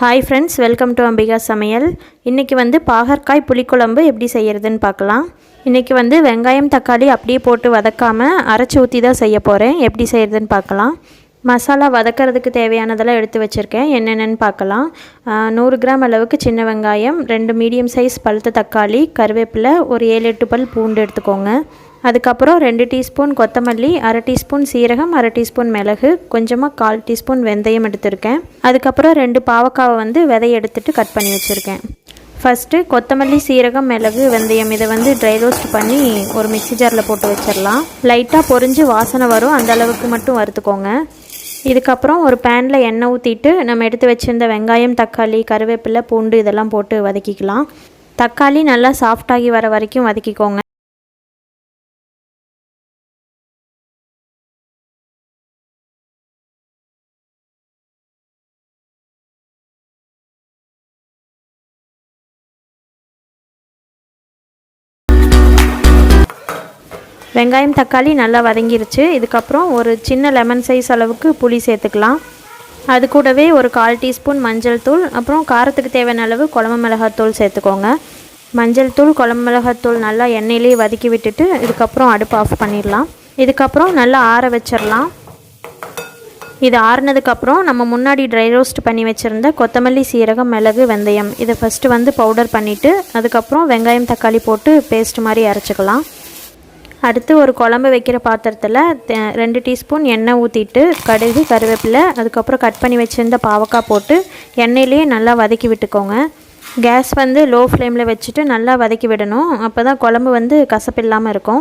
Hi friends welcome to Ambika சமையல் இன்றைக்கி வந்து பாகற்காய் புளிக்குழம்பு எப்படி செய்கிறதுன்னு பார்க்கலாம். இன்றைக்கி வந்து வெங்காயம் தக்காளி அப்படியே போட்டு வதக்காமல் அரைச்சி ஊற்றி தான் செய்ய போகிறேன் எப்படி செய்கிறதுன்னு பார்க்கலாம். மசாலா வதக்கிறதுக்கு தேவையானதெல்லாம் எடுத்து வச்சுருக்கேன். என்னென்னு பார்க்கலாம். நூறு கிராம் அளவுக்கு சின்ன வெங்காயம் ரெண்டு மீடியம் சைஸ் பழுத்த தக்காளி கருவேப்பிலை ஒரு ஏழு எட்டு பல் பூண்டு எடுத்துக்கோங்க. அதுக்கப்புறம் ரெண்டு டீஸ்பூன் கொத்தமல்லி அரை டீஸ்பூன் சீரகம் அரை டீஸ்பூன் மிளகு கொஞ்சமாக கால் டீஸ்பூன் வெந்தயம் எடுத்திருக்கேன். அதுக்கப்புறம் ரெண்டு பாவக்காவை வந்து விதை எடுத்துட்டு கட் பண்ணி வச்சுருக்கேன். ஃபஸ்ட்டு கொத்தமல்லி சீரகம் மிளகு வெந்தயம் இதை வந்து ட்ரை ரோஸ்ட் பண்ணி ஒரு மிக்ஸி ஜாரில் போட்டு வச்சிடலாம் லைட்டாக பொறிஞ்சு வாசனை வரும். அந்த அளவுக்கு மட்டும் வறுத்துக்கோங்க. இதுக்கப்புறம் ஒரு பேனில் எண்ணெய் ஊற்றிட்டு நம்ம எடுத்து வச்சுருந்த வெங்காயம் தக்காளி கருவேப்பிலை பூண்டு இதெல்லாம் போட்டு வதக்கிக்கலாம். தக்காளி நல்லா சாஃப்டாகி வர வரைக்கும் வதக்கிக்கோங்க. வெங்காயம் தக்காளி நல்லா வதங்கிருச்சு. இதுக்கப்புறம் ஒரு சின்ன லெமன் சைஸ் அளவுக்கு புளி சேர்த்துக்கலாம். அது கூடவே ஒரு கால் டீஸ்பூன் மஞ்சள் தூள். அப்புறம் காரத்துக்கு தேவையான அளவு குழம்பு மிளகாத்தூள் சேர்த்துக்கோங்க. மஞ்சள் தூள் குழம்பு மிளகாத்தூள் நல்லா எண்ணெயிலே வதக்கி விட்டுட்டு இதுக்கப்புறம் அடுப்பு ஆஃப் பண்ணிடலாம். இதுக்கப்புறம் நல்லா ஆற வச்சிடலாம். இது ஆறுனதுக்கப்புறம் நம்ம முன்னாடி ட்ரை ரோஸ்ட் பண்ணி வச்சுருந்த கொத்தமல்லி சீரகம் மிளகு வெந்தயம் இதை ஃபஸ்ட்டு வந்து பவுடர் பண்ணிவிட்டு அதுக்கப்புறம் வெங்காயம் தக்காளி போட்டு பேஸ்ட் மாதிரி அரைச்சிக்கலாம். அடுத்து ஒரு குழம்பு வைக்கிற பாத்திரத்தில் ரெண்டு டீஸ்பூன் எண்ணெய் ஊற்றிட்டு கடுகு கருவேப்பிலை அதுக்கப்புறம் கட் பண்ணி வச்சுருந்த பாவக்காய் போட்டு எண்ணெயிலேயே நல்லா வதக்கி விட்டுக்கோங்க. கேஸ் வந்து லோ ஃப்ளேமில் வச்சுட்டு நல்லா வதக்கி விடணும். அப்போ தான் குழம்பு வந்து கசப்பு இல்லாமல் இருக்கும்.